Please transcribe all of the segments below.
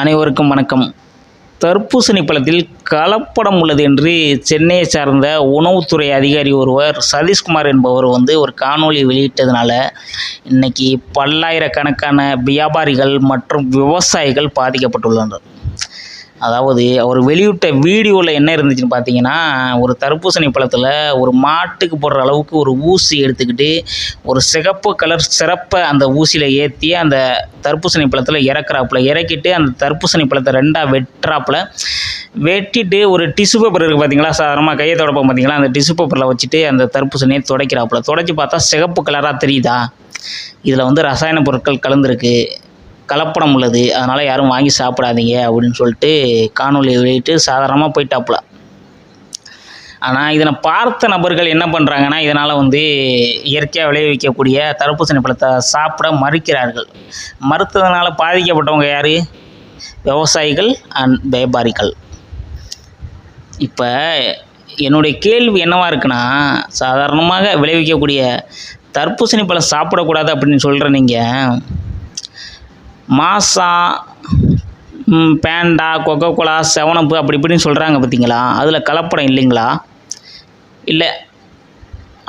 அனைவருக்கும் வணக்கம். தர்பூசணி பழத்தில் கலப்படம் உள்ளது என்று சென்னையை சார்ந்த உணவுத்துறை அதிகாரி ஒருவர் சதீஷ்குமார் என்பவர் வந்து ஒரு காணொளி வெளியிட்டதுனால இன்னைக்கு பல்லாயிரக்கணக்கான வியாபாரிகள் மற்றும் விவசாயிகள் பாதிக்கப்பட்டுள்ளனர். அதாவது அவர் வெளியிட்ட வீடியோவில் என்ன இருந்துச்சுன்னு பார்த்தீங்கன்னா ஒரு தர்பூசணி பழத்தில் ஒரு மாட்டுக்கு போடுற அளவுக்கு ஒரு ஊசி எடுத்துக்கிட்டு ஒரு சிகப்பு கலர் சிறப்பை அந்த ஊசியில் ஏற்றி அந்த தர்பூசணி பழத்தில் இறக்குறாப்புல. இறக்கிட்டு அந்த தர்பூசணி பழத்தை ரெண்டாக வெட்டுறாப்புல. வெட்டிட்டு ஒரு டிஷ்யூ பேப்பர் இருக்குது பார்த்தீங்களா சாதாரணமாக கையை தொடப்போம் பார்த்தீங்களா அந்த டிஷ்யூ பேப்பரில் வச்சுட்டு அந்த தர்பூசணியை துடைக்கிறாப்புல. துடைச்சி பார்த்தா சிகப்பு கலராக தெரியுதா? இதில் வந்து ரசாயன பொருட்கள் கலந்துருக்கு. கலப்படம் உள்ளது. அதனால் யாரும் வாங்கி சாப்பிடாதீங்க அப்படின்னு சொல்லிட்டு காணொலி வெளியிட்டு சாதாரணமாக போயிட்டாப்புல. ஆனால் இதனை பார்த்த நபர்கள் என்ன பண்ணுறாங்கன்னா இதனால் வந்து இயற்கையாக விளைவிக்கக்கூடிய தடுப்பூசணி பழத்தை சாப்பிட மறுக்கிறார்கள். மறுத்ததுனால பாதிக்கப்பட்டவங்க யார்? விவசாயிகள் அண்ட் வியாபாரிகள். இப்போ என்னுடைய கேள்வி என்னவாக இருக்குன்னா சாதாரணமாக விளைவிக்கக்கூடிய தர்பூசணி பழம் சாப்பிடக்கூடாது அப்படின்னு சொல்கிற நீங்கள் மாசா பேண்டா கொக்கோ கோலா செவனப்பு அப்படி இப்படின்னு சொல்கிறாங்க பார்த்தீங்களா அதில் கலப்படம் இல்லைங்களா? இல்லை.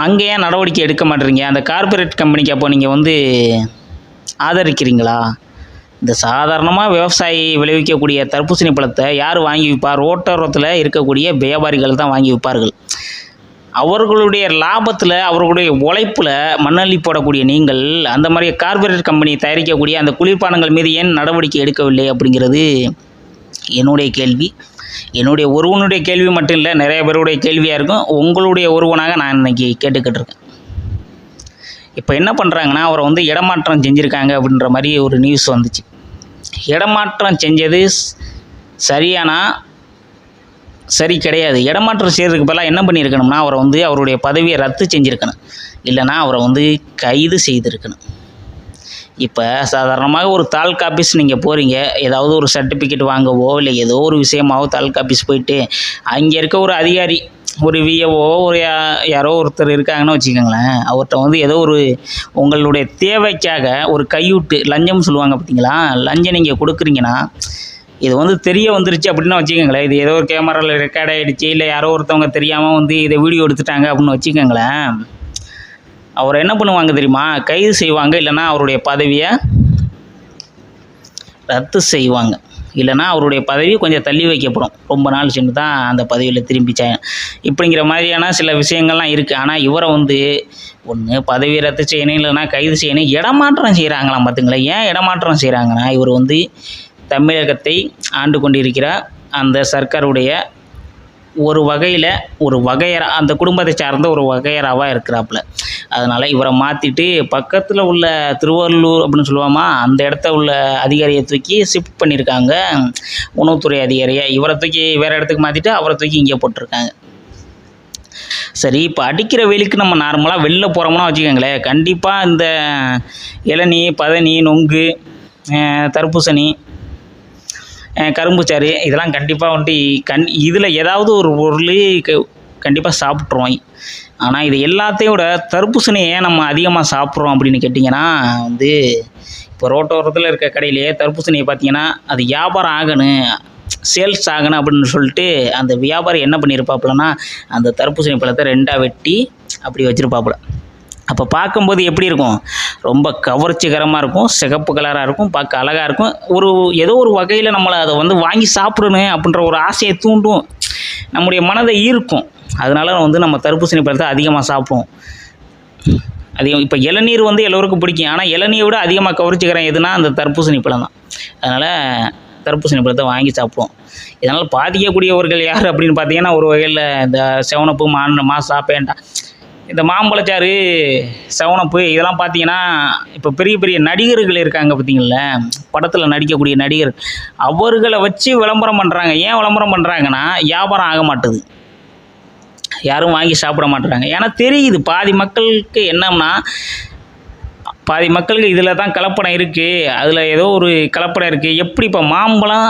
அங்கே ஏன் நடவடிக்கை எடுக்க மாட்டேறீங்க? அந்த கார்ப்பரேட் கம்பெனிக்கு அப்போ நீங்கள் வந்து ஆதரிக்கிறீங்களா? இந்த சாதாரணமாக விவசாயி விளைவிக்கக்கூடிய தர்பூசணி பழத்தை யார் வாங்கி விற்பார் ரோட்டோரத்தில் இருக்கக்கூடிய வியாபாரிகள் தான் வாங்கி விற்பார்கள். அவர்களுடைய லாபத்தில் அவர்களுடைய உழைப்பில் மண்ணள்ளி போடக்கூடிய நீங்கள் அந்த மாதிரி கார்ப்பரேட் கம்பெனி தயாரிக்கக்கூடிய அந்த குளிர்பானங்கள் மீது ஏன் நடவடிக்கை எடுக்கவில்லை அப்படிங்கிறது என்னுடைய கேள்வி. என்னுடைய ஒருவனுடைய கேள்வி மட்டும் இல்லை நிறைய பேருடைய கேள்வியாக இருக்கும். உங்களுடைய ஒருவனாக நான் இன்னைக்கு கேட்டுக்கிட்டு இருக்கேன் இப்போ என்ன பண்ணுறாங்கன்னா அவரை வந்து இடமாற்றம் செஞ்சுருக்காங்க அப்படின்ற மாதிரி ஒரு நியூஸ் வந்துச்சு. இடமாற்றம் செஞ்சது ஸ்- சரியானா சரி கிடையாது. இடமாற்றம் செய்கிறதுக்கு பதிலாக என்ன பண்ணியிருக்கணும்னா அவரை வந்து அவருடைய பதவியை ரத்து செஞ்சுருக்கணும். இல்லைன்னா அவரை வந்து கைது செய்திருக்கணும். இப்போ சாதாரணமாக ஒரு தாலுக்கா ஆஃபீஸ் நீங்கள் போகிறீங்க ஏதாவது ஒரு சர்டிஃபிகேட் வாங்கவோ இல்லை ஏதோ ஒரு விஷயமாவோ தாலுக்கா ஆஃபீஸ் போயிட்டு அங்கே இருக்க ஒரு அதிகாரி ஒரு விஏஓ ஒரு யா- யாரோ ஒருத்தர் இருக்காங்கன்னு வச்சுக்கோங்களேன். அவர்கிட்ட வந்து ஏதோ ஒரு உங்களுடைய தேவைக்காக ஒரு கையூட்டு லஞ்சம் சொல்லுவாங்க பார்த்தீங்களா லஞ்சம் நீங்கள் கொடுக்குறீங்கன்னா இது வந்து தெரிய வந்துருச்சு அப்படின்னா வச்சுக்கோங்களேன். இது ஏதோ ஒரு கேமராவில் ரெக்கார்ட் ஆகிடுச்சு இல்லை யாரோ ஒருத்தவங்க தெரியாமல் வந்து இதை வீடியோ எடுத்துட்டாங்க அப்படின்னு வச்சுக்கோங்களேன். அவர் என்ன பண்ணுவாங்க தெரியுமா? கைது செய்வாங்க இல்லைனா அவருடைய பதவியை ரத்து செய்வாங்க. இல்லைனா அவருடைய பதவி கொஞ்சம் தள்ளி வைக்கப்படும். ரொம்ப நாள் சென்று தான் அந்த பதவியில் திரும்பி இப்படிங்கிற மாதிரியான சில விஷயங்கள்லாம் இருக்குது ஆனால் இவரை வந்து ஒன்று பதவி ரத்து செய்யணும் இல்லைன்னா கைது செய்யணும் இடமாற்றம் செய்கிறாங்களாம் பார்த்துங்களேன். ஏன் இடமாற்றம் செய்கிறாங்கன்னா இவர் வந்து தமிழகத்தை ஆண்டு கொண்டிருக்கிறார். அந்த சர்க்காருடைய ஒரு வகையில் ஒரு வகையரா அந்த குடும்பத்தை சார்ந்த ஒரு வகையராவாக இருக்கிறாப்புல. அதனால் இவரை மாற்றிட்டு பக்கத்தில் உள்ள திருவள்ளூர் அப்படின்னு சொல்லுவாமா அந்த இடத்த உள்ள அதிகாரியை தூக்கி ஷிஃப்ட் பண்ணியிருக்காங்க உணவுத்துறை அதிகாரியை. இவரை தூக்கி வேறு இடத்துக்கு மாற்றிட்டு அவரை தூக்கி இங்கே போட்டிருக்காங்க. சரி இப்போ அடிக்கிற வெயிலுக்கு நம்ம நார்மலாக வெளில போகிறோம்னா வச்சுக்கோங்களேன் கண்டிப்பாக இந்த இளநீ பதனி நொங்கு தர்பூசணி கரும்பு சாறு இதெல்லாம் கண்டிப்பாக வந்துட்டு கண் இதில் ஏதாவது ஒரு பொருள் கண்டிப்பாக சாப்பிட்ருவோம் ஆனால் இது எல்லாத்தையும் விட தர்பூசணியை ஏன் நம்ம அதிகமாக சாப்பிட்றோம் அப்படின்னு கேட்டிங்கன்னா வந்து இப்போ ரோட்டோரத்தில் இருக்க கடையிலேயே தர்பூசணியை பார்த்தீங்கன்னா அது வியாபாரம் ஆகணும் சேல்ஸ் ஆகணும் அப்படின்னு சொல்லிட்டு அந்த வியாபாரி என்ன பண்ணியிருப்பாப்புலன்னா அந்த தர்பூசணி பழத்தை ரெண்டாக வெட்டி அப்படி வச்சுருப்பாப்புல. அப்போ பார்க்கும்போது எப்படி இருக்கும்? ரொம்ப கவர்ச்சிகரமாக இருக்கும் சிகப்பு கலராக இருக்கும் பார்க்க அழகாக இருக்கும். ஒரு ஏதோ ஒரு வகையில் நம்மளை அதை வந்து வாங்கி சாப்பிடணும் அப்படின்ற ஒரு ஆசையை தூண்டும். நம்முடைய மனதை ஈர்க்கும். அதனால வந்து நம்ம தர்பூசணி பழத்தை அதிகமாக சாப்பிடுவோம். அதிகம் இப்போ இளநீர் வந்து எல்லோருக்கும் பிடிக்கும். ஆனால் இளநீரை விட அதிகமாக கவர்ச்சிக்கிறேன் எதுனா அந்த தர்பூசணி பழம் தான். அதனால் தர்பூசணி பழத்தை வாங்கி சாப்பிடுவோம். இதனால் பாதிக்கக்கூடியவர்கள் யார் அப்படின்னு பார்த்தீங்கன்னா ஒரு வகையில் இந்த செவனப்பு மான் மாசா பேண்டா. இந்த மாம்பழச்சாறு செவனப்பு இதெல்லாம் பார்த்தீங்கன்னா இப்போ பெரிய பெரிய நடிகர்கள் இருக்காங்க பார்த்தீங்கள படத்தில் நடிக்கக்கூடிய நடிகர். அவர்களை வச்சு விளம்பரம் பண்ணுறாங்க ஏன் விளம்பரம் பண்ணுறாங்கன்னா வியாபாரம் ஆக மாட்டுது. யாரும் வாங்கி சாப்பிட மாட்டுறாங்க. ஏன்னா தெரியுது பாதி மக்களுக்கு என்னம்னா பாதி மக்களுக்கு இதில் தான் கலப்படம் இருக்குது அதில் ஏதோ ஒரு கலப்படம் இருக்குது எப்படி இப்போ மாம்பழம்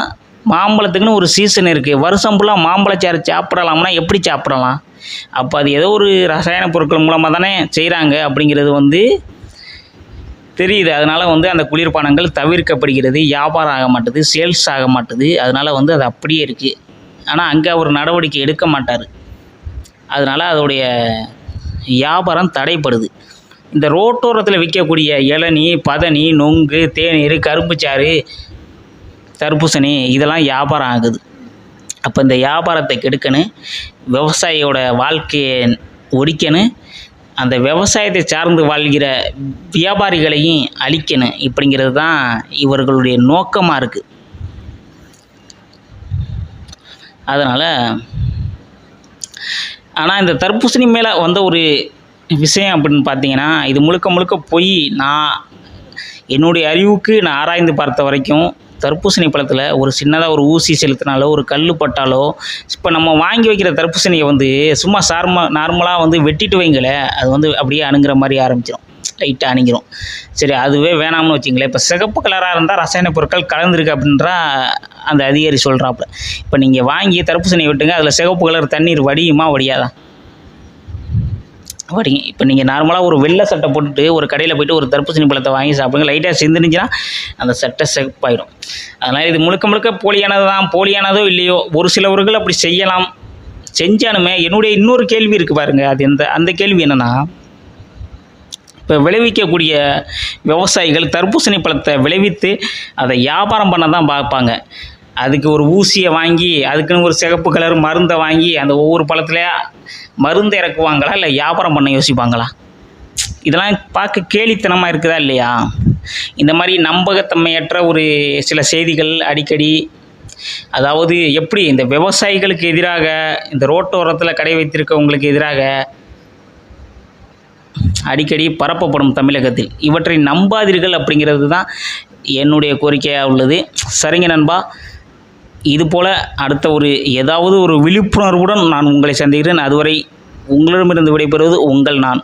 மாம்பழத்துக்குன்னு ஒரு சீசன் இருக்குது வருஷம் ஃபுல்லாக மாம்பழச்சாறு சாப்பிடலாம்னா எப்படி சாப்பிடலாம்? அப்போ அது ஏதோ ஒரு ரசாயன பொருட்கள் மூலமாக தானே செய்கிறாங்க அப்படிங்கிறது வந்து தெரியுது. அதனால் வந்து அந்த குளிர்பானங்கள் தவிர்க்கப்படுகிறது. வியாபாரம் ஆக மாட்டுது சேல்ஸ் ஆக மாட்டுது. அதனால் வந்து அது அப்படியே இருக்குது ஆனால் அங்கே அவர் நடவடிக்கை எடுக்க மாட்டார். அதனால் அதோடைய வியாபாரம் தடைப்படுது. இந்த ரோட்டோரத்தில் விற்கக்கூடிய இளநீ பதனி நொங்கு தேநீர் கரும்புச்சாறு தர்பூசணி இதெல்லாம் வியாபாரம் ஆகுது. அப்போ இந்த வியாபாரத்தை கெடுக்கணும் விவசாயியோட வாழ்க்கையை ஒழிக்கணும் அந்த விவசாயத்தை சார்ந்து வாழ்கிற வியாபாரிகளையும் அழிக்கணும் இப்படிங்கிறது தான் இவர்களுடைய நோக்கமாக இருக்குது அதனால் ஆனால் இந்த தர்பூசணி மேலே வந்த ஒரு விஷயம் அப்படின்னு பார்த்தீங்கன்னா இது முழுக்க முழுக்க போய் நான் என்னுடைய அறிவுக்கு நான் ஆராய்ந்து பார்த்த வரைக்கும் தர்பூசணி பழத்தில் ஒரு சின்னதாக ஒரு ஊசி செலுத்தினாலோ ஒரு கல் பட்டாலோ இப்போ நம்ம வாங்கி வைக்கிற தர்பூசணியை வந்து சும்மா சார்ம நார்மலாக வந்து வெட்டிட்டு வைங்களேன் அது வந்து அப்படியே அணுங்கிற மாதிரி ஆரம்பிச்சிடும் லைட்டாக அணுங்கிரும் சரி அதுவே வேணாம்னு வச்சிங்களேன். இப்போ சிகப்பு கலராக இருந்தால் ரசாயன பொருட்கள் கலந்துருக்கு அப்படின்றா அந்த அதிகாரி சொல்கிறாப்புல இப்போ நீங்கள் வாங்கி தர்பூசணி விட்டுங்க அதில் சிகப்பு கலர் தண்ணீர் வடியுமா வடியாதான் வடிங்க இப்போ நீங்கள் நார்மலாக ஒரு வெள்ளை சட்டை போட்டுட்டு ஒரு கடையில் போய்ட்டு ஒரு தர்பூசணி பழத்தை வாங்கி சாப்பிடுங்க. லைட்டாக சிந்துனுச்சுன்னா அந்த சட்டை செப்பாயிடும் அதனால் இது முழுக்க முழுக்க போலியானது தான் போலியானதோ இல்லையோ ஒரு சிலவர்கள் அப்படி செய்யலாம். செஞ்சாலுமே என்னுடைய இன்னொரு கேள்வி இருக்குது பாருங்கள் அது எந்த அந்த கேள்வி என்னென்னா இப்போ விளைவிக்கக்கூடிய விவசாயிகள் தர்பூசணி பழத்தை விளைவித்து அதை வியாபாரம் பண்ண தான் பார்ப்பாங்க. அதுக்கு ஒரு ஊசியை வாங்கி அதுக்குன்னு ஒரு சிகப்பு கலர் மருந்தை வாங்கி அந்த ஒவ்வொரு பழத்துலையா மருந்து இறக்குவாங்களா இல்லை வியாபாரம் பண்ண யோசிப்பாங்களா? இதெல்லாம் பார்க்க கேலித்தனமாக இருக்குதா இல்லையா? இந்த மாதிரி நம்பகத்தன்மையற்ற ஒரு சில செய்திகள் அடிக்கடி அதாவது எப்படி இந்த விவசாயிகளுக்கு எதிராக இந்த ரோட்டோரத்தில் கடை வைத்திருக்கவங்களுக்கு எதிராக அடிக்கடி பரப்பப்படும் தமிழகத்தில். இவற்றை நம்பாதீர்கள் அப்படிங்கிறது தான் என்னுடைய கோரிக்கையாக உள்ளது. சரிங்க நண்பா. இதுபோல் அடுத்த ஒரு ஏதாவது ஒரு விழிப்புணர்வுடன் நான் உங்களை சந்திக்கிறேன். அதுவரை உங்களிடமிருந்து விடைபெறுவது உங்கள் நான்.